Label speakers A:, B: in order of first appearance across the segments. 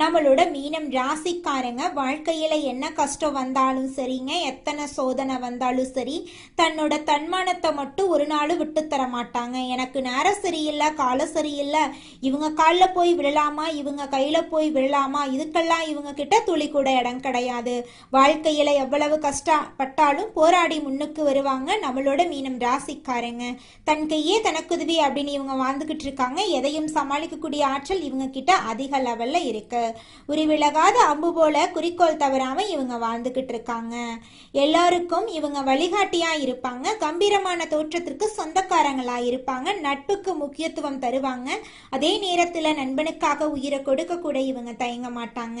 A: நம்மளோட மீனம் ராசிக்காரங்க வாழ்க்கையில என்ன கஷ்டம் வந்தாலும் சரிங்க எத்தனை சோதனை வந்தாலும் சரி தன்னோட தன்மானத்தை மட்டும் ஒரு நாள் விட்டு தர மாட்டாங்க. எனக்கு நேரம் சரியில்லை காலம் சரியில்லை இவங்க காலில் போய் விழலாமா இவங்க கையில போய் விழலாமா இதுக்கெல்லாம் இவங்க கிட்ட துளி கூட இடம் கிடையாது. வாழ்க்கையில எவ்வளவு கஷ்டப்பட்டாலும் போராடி முன்னுக்கு வருவாங்க நம்மளோட மீனம் ராசிக்காரங்க. தன் கையே தனக்குதவி அப்படின்னு இவங்க வாழ்ந்துகிட்டு இருக்காங்க. எதையும் சமாளிக்கக்கூடிய ஆற்றல் இவங்க கிட்ட அதிக லெவல்ல இருக்கு. உரிவிலகாத அம்பு போல குறிக்கோள் தவறாம இவங்க வாழ்ந்துகிட்டு இருக்காங்க. எல்லாருக்கும் இவங்க வழிகாட்டியா இருப்பாங்க. கம்பீரமான தோற்றத்திற்கு சொந்தக்காரங்களா இருப்பாங்க. நட்புக்கு முக்கியத்துவம் தருவாங்க. அதே நேரத்துல நண்பனுக்காக உயிரை கொடுக்க கூட இவங்க தயங்க மாட்டாங்க.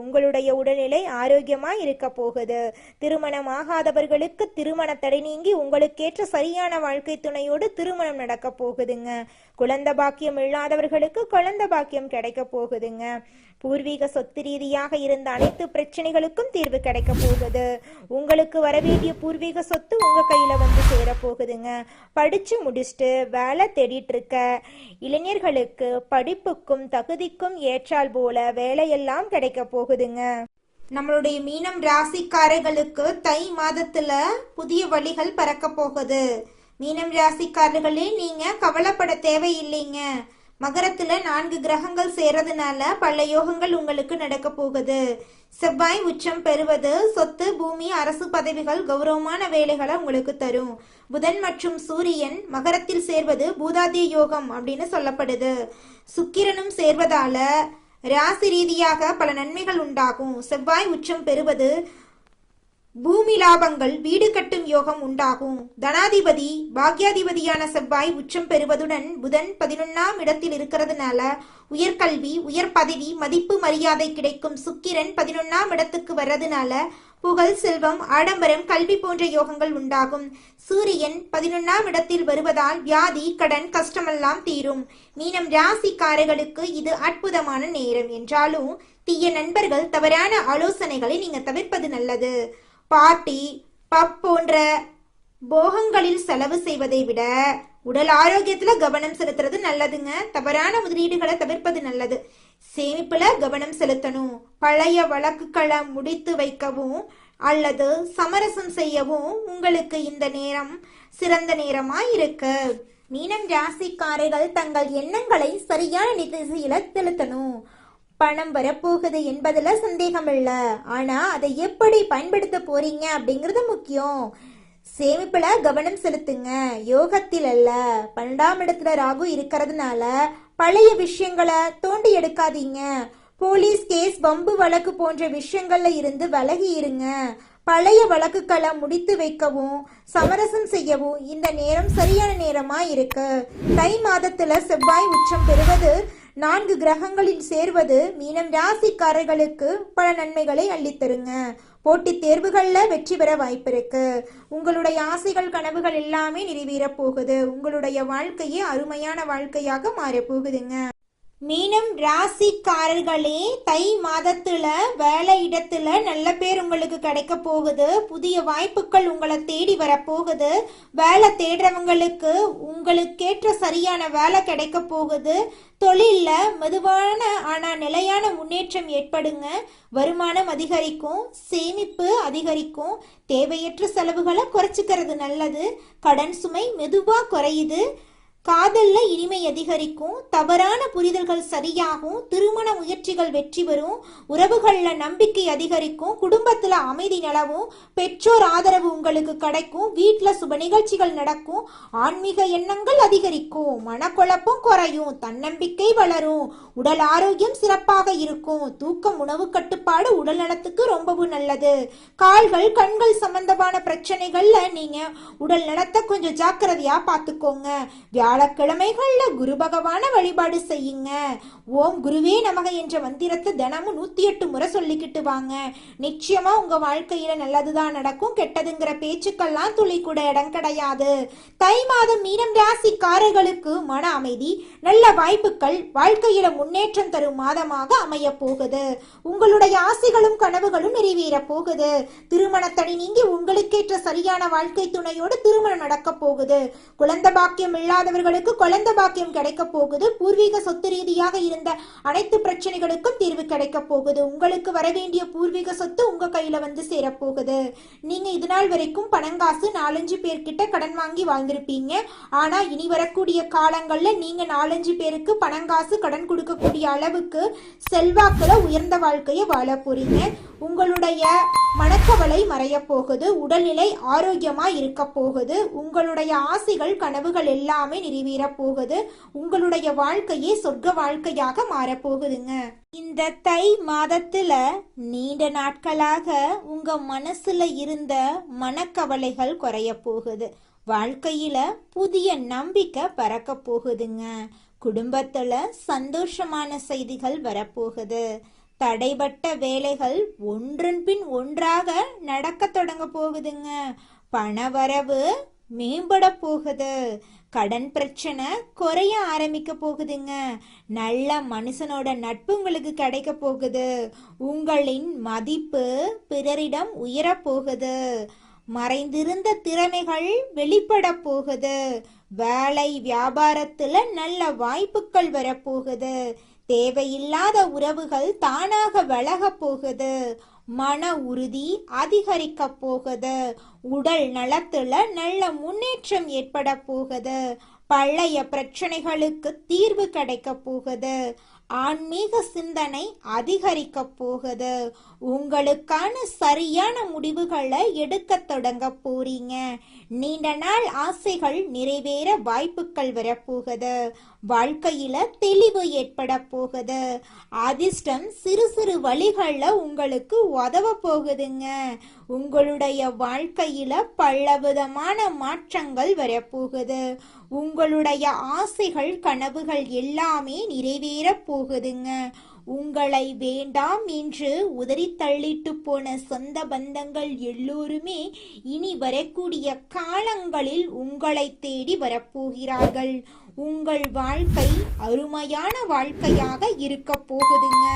A: உங்களுடைய உடல்நிலை ஆரோக்கியமா இருக்க போகுது. திருமணம் ஆகாதவர்களுக்கு திருமண தடை நீங்கி உங்களுக்கேற்ற சரியான வாழ்க்கை துணையோடு திருமணம் நடக்க போகுதுங்க. குழந்த பாக்கியம் இல்லாதவர்களுக்கு குழந்த பாக்கியம் கிடைக்க போகுதுங்க. பூர்வீக சொத்து ரீதியாக இருந்த அனைத்து பிரச்சனைகளுக்கும் தீர்வு கிடைக்க போகுது. உங்களுக்கு வரவேண்டிய பூர்வீக சொத்து உங்க கையில வந்து சேர போகுதுங்க. படிச்சு முடிச்சுட்டு வேலை தேடிட்டு இருக்க இளைஞர்களுக்கு படிப்புக்கும் தகுதிக்கும் ஏற்றால் போல வேலையெல்லாம் கிடைக்க போகுதுங்க. நம்மளுடைய மீனம் ராசிக்காரர்களுக்கு தை மாதத்துல புதிய வழிகள் பறக்க போகுது. மீனம் ராசிக்காரர்களே நீங்க கவலைப்பட தேவையில்லைங்க. மகரத்துல நான்கு கிரகங்கள் சேர்றதுனால பல யோகங்கள் உங்களுக்கு நடக்க போகுது. செவ்வாய் உச்சம் பெறுவது சொத்து பூமி அரசு பதவிகள் கௌரவமான வேலைகளை உங்களுக்கு தரும். புதன் மற்றும் சூரியன் மகரத்தில் சேர்வது பூதாதி யோகம் அப்படின்னு சொல்லப்படுது. சுக்கிரனும் சேர்வதால ராசி ரீதியாக பல நன்மைகள் உண்டாகும். செவ்வாய் உச்சம் பெறுவது பூமி லாபங்கள் வீடு கட்டும் யோகம் உண்டாகும். தனாதிபதி பாக்யாதிபதியான செவ்வாய் உச்சம் பெறுவதுடன் புதன் பதினொன்னாம் இடத்தில் இருக்கிறதுனால உயர்கல்வி உயர் பதவி மதிப்பு மரியாதை கிடைக்கும் சுக்கிரன் பதினொன்னாம் இடத்துக்கு வர்றதுனால புகழ் செல்வம் ஆடம்பரம் கல்வி போன்ற யோகங்கள் உண்டாகும். சூரியன் பதினொன்னாம் இடத்தில் வருவதால் வியாதி கடன் கஷ்டமெல்லாம் தீரும். மீனம் ராசிக்காரர்களுக்கு இது அற்புதமான நேரம் என்றாலும் தீய நண்பர்கள் தவறான ஆலோசனைகளை நீங்க தவிர்ப்பது நல்லது. பார்ட்டி பப் போன்ற போகங்களில் செலவு செய்வதை விட உடல் ஆரோக்கியத்துல கவனம் செலுத்துறது நல்லதுங்க. தவறான முதலீடுகளை தவிர்ப்பது நல்லது. சேமிப்புல கவனம் செலுத்தணும். பழைய வழக்குகளை முடித்து வைக்கவும் அல்லது சமரசம் செய்யவும் உங்களுக்கு இந்த நேரம் சிறந்த நேரமா இருக்கு. மீனம் ராசிக்காரர்கள் தங்கள் எண்ணங்களை சரியான திசையில செலுத்தணும். பணம் வரப்போகுது என்பதில் சந்தேகம் இல்லை ஆனால் அதை எப்படி பயன்படுத்த போறீங்க அப்படிங்கிறது முக்கியம். சேமிப்பில் கவனம் செலுத்துங்க. யோகத்தில் அல்ல. பன்னெண்டாம் இடத்துல ராகு இருக்கிறதுனால பழைய விஷயங்களை தோண்டி எடுக்காதீங்க. போலீஸ் கேஸ் வம்பு வழக்கு போன்ற விஷயங்கள்ல இருந்து விலகி இருங்க. பழைய வழக்குகளை முடித்து வைக்கவும் சமரசம் செய்யவும் இந்த நேரம் சரியான நேரமா இருக்கு. தை மாதத்துல செவ்வாய் உச்சம் பெறுவது நான்கு கிரகங்களில் சேர்வது மீனம் ராசிக்காரர்களுக்கு பல நன்மைகளை அள்ளித்தருங்க. போட்டித் தேர்வுகளில் வெற்றி பெற வாய்ப்பிருக்கு. உங்களுடைய ஆசைகள் கனவுகள் எல்லாமே நிறைவேறப் போகுது. உங்களுடைய வாழ்க்கையே அருமையான வாழ்க்கையாக மாறப் போகுதுங்க. மீனம் ராசிக்காரர்களே தை மாதத்துல வேலை இடத்துல நல்ல பேர் உங்களுக்கு கிடைக்க போகுது. புதிய வாய்ப்புகள் உங்களை தேடி வரப்போகுது வேலை தேடுறவங்களுக்கு உங்களுக்கேற்ற சரியான வேலை கிடைக்க போகுது. தொழிலில் மெதுவான ஆனால் நிலையான முன்னேற்றம் ஏற்படுங்க. வருமானம் அதிகரிக்கும் சேமிப்பு அதிகரிக்கும். தேவையற்ற செலவுகளை குறைச்சிக்கிறது நல்லது. கடன் சுமை மெதுவாக குறையுது. காதல்ல இனிமை அதிகரிக்கும் தவறான புரிதல்கள் சரியாகும் திருமண முயற்சிகள் வெற்றி பெறும் உறவுகள்ல நம்பிக்கை அதிகரிக்கும் குடும்பத்துல அமைதி நிலவும் பெற்றோர் ஆதரவு உங்களுக்கு கிடைக்கும் வீட்டுல சுப நிகழ்ச்சிகள் நடக்கும் ஆன்மீக எண்ணங்கள் அதிகரிக்கும் மனக்குழப்பம் குறையும் தன்னம்பிக்கை வளரும் உடல் ஆரோக்கியம் சிறப்பாக இருக்கும் தூக்கம் உணவு கட்டுப்பாடு உடல் நலத்துக்கு ரொம்பவும் நல்லது. கால்கள் கண்கள் சம்பந்தமான பிரச்சனைகள்ல நீங்க உடல் நலத்தை கொஞ்சம் ஜாக்கிரதையா பார்த்துக்கோங்க வியாழக்கிழமைகள்ல குரு பகவான வழிபாடு செய்யுங்க. ஓம் குருவே நமக என்ற மந்திரத்தை தினமும் நூத்தி எட்டு முறை சொல்லிக்கிட்டு வாங்க. நிச்சயமா உங்க வாழ்க்கையில நல்லதுதான் நடக்கும். கெட்டதுங்கிற பேச்சுக்கெல்லாம் துளி கூட இடம் கிடையாது. தை மாதம் மீனம் ராசிக்காரர்களுக்கு மன அமைதி நல்ல வாய்ப்புகள் வாழ்க்கையில முன்னேற்றம் தரும் மாதமாக அமைய போகுது. உங்களுடைய ஆசைகளும் கனவுகளும் நிறைவேற போகுது. திருமணத்தடி நீங்கி உங்களுக்கேற்ற சரியான வாழ்க்கை துணையோடு திருமணம் நடக்க போகுது. குழந்தை பாக்கியம் அவர்களுக்கு குழந்தை பாக்கியம் கிடைக்க போகுது. பூர்வீக சொத்து ரீதியாக இருந்த அனைத்து பிரச்சனைகளுக்கும் தீர்வு கிடைக்க போகுது. உங்களுக்கு வர வேண்டிய பூர்வீக சொத்து உங்க கையில வந்து சேரப்போகுது. நீங்க இது நாள் வரைக்கும் பணங்காசு நாலஞ்சு பேர்கிட்ட கடன் வாங்கி வாழ்ந்திருப்பீங்க. ஆனா இனி வரக்கூடிய காலங்கள்ல நீங்க நாலஞ்சு பேருக்கு பணங்காசு கடன் கொடுக்கக்கூடிய அளவுக்கு செல்வாக்குல உயர்ந்த வாழ்க்கையை வாழ போறீங்க. உங்களுடைய மனக்கவலை மறைய போகுது. உடல்நிலை ஆரோக்கியமா இருக்க போகுது. உங்களுடைய ஆசைகள் கனவுகள் எல்லாமே நிறைவேற போகுது உங்களுடைய வாழ்க்கையே சொர்க்க வாழ்க்கையாக மாறப்போகுதுங்க. இந்த தை மாதத்துல நீண்ட நாட்களாக உங்க மனசுல இருந்த மனக்கவலைகள் குறைய போகுது. வாழ்க்கையில புதிய நம்பிக்கை பறக்க போகுதுங்க. குடும்பத்துல சந்தோஷமான செய்திகள் வரப்போகுது. தடைபட்ட வேலைகள் ஒன்றன் பின் ஒன்றாக நடக்க தொடங்க போகுதுங்க. பணவரவு மேம்பட போகுது. கடன் பிரச்சனை குறைய ஆரம்பிக்க போகுதுங்க. நல்ல மனுஷனோட நட்பு உங்களுக்கு கிடைக்க போகுது. உங்களின் மதிப்பு பிறரிடம் உயரப் போகுது. மறைந்திருந்த திறமைகள் வெளிப்பட போகுது. வேலை வியாபாரத்துல நல்ல வாய்ப்புகள் வரப்போகுது தேவையில்லாத உறவுகள் தானாக விலகப் போகுது. மன உறுதி அதிகரிக்க போகுது. உடல் நலத்துல நல்ல முன்னேற்றம் ஏற்பட போகுது. பழைய பிரச்சனைகளுக்கு தீர்வு கிடைக்க போகுது. ஆன்மீக சிந்தனை அதிகரிக்க போகுது. உங்களுக்கான சரியான முடிவுகளை எடுக்க தொடங்க போறீங்க. நீண்ட நாள் ஆசைகள் நிறைவேற வாய்ப்புகள் வரப்போகுது. வாழ்க்கையில தெளிவு ஏற்பட போகுது. அதிர்ஷ்டம் சிறு சிறு வழிகள்ல உங்களுக்கு உதவ போகுதுங்க. உங்களுடைய வாழ்க்கையில பலவிதமான மாற்றங்கள் வரப்போகுது. உங்களுடைய ஆசைகள் கனவுகள் எல்லாமே நிறைவேறப் போகுதுங்க. உங்களை வேண்டாம் என்று உதறி தள்ளிட்டு போன சொந்த பந்தங்கள் எல்லோருமே இனி வரக்கூடிய காலங்களில் உங்களை தேடி வரப்போகிறார்கள். உங்கள் வாழ்க்கை அருமையான வாழ்க்கையாக இருக்க போகுதுங்க.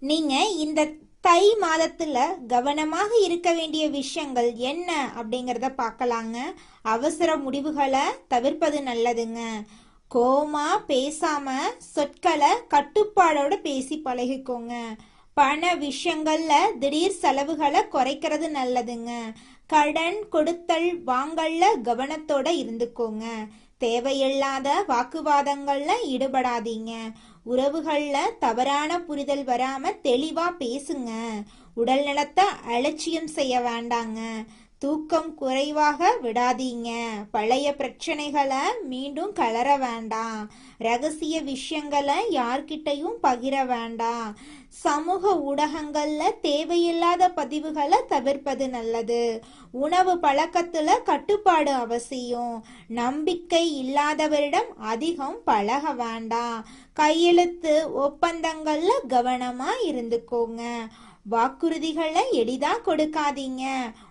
A: நீங்க இந்த தை மாதத்துல கவனமாக இருக்க வேண்டிய விஷயங்கள் என்ன அப்படிங்கறத பார்க்கலாங்க. அவசர முடிவுகளை தவிர்ப்பது நல்லதுங்க. கோமா பேசாம சொற்களை கட்டுப்பாடோட பேசி பழகிக்கோங்க. பண விஷயங்கள்ல திடீர் செலவுகளை குறைக்கிறது நல்லதுங்க. கடன் கொடுத்தல் வாங்கல்ல கவனத்தோட இருந்துக்கோங்க. தேவையில்லாத வாக்குவாதங்கள்ல ஈடுபடாதீங்க. உறவுகள்ல தவறான புரிதல் வராம தெளிவா பேசுங்க. உடல் நலத்தை அலட்சியம் செய்ய வேண்டாங்க. தூக்கம் குறைவாக விடாதீங்க. பழைய பிரச்சனைகளை மீண்டும் கலர வேண்டாம். ரகசிய விஷயங்களை யார்கிட்டையும் பகிர வேண்டாம். சமூக ஊடகங்களில் தேவையில்லாத பதிவுகளை தவிர்ப்பது நல்லது. உணவு பழக்கத்தில் கட்டுப்பாடு அவசியம். நம்பிக்கை இல்லாதவரிடம் அதிகம் பழக வேண்டாம். கையெழுத்து ஒப்பந்தங்களில் கவனமாக இருந்துக்கோங்க. வாக்குறுதிகளை எளிதாக கொடுக்காதீங்க.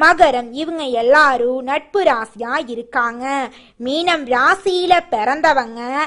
A: மகரம் இவங்க எல்லாரும் நட்பு ராசியா இருக்காங்க. மீனம் ராசியில பிறந்தவங்க.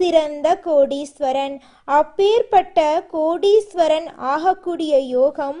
A: சிறந்த கோடீஸ்வரன். அப்பேற்பட்ட கோடீஸ்வரன் ஆகக்கூடிய யோகம்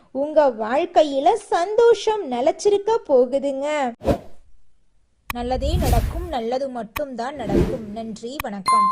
A: உங்க வாழ்க்கையில சந்தோஷம் நிலைச்சிருக்க போகுதுங்க. நல்லதே நடக்கும் நல்லது மட்டும்தான் நடக்கும். நன்றி வணக்கம்.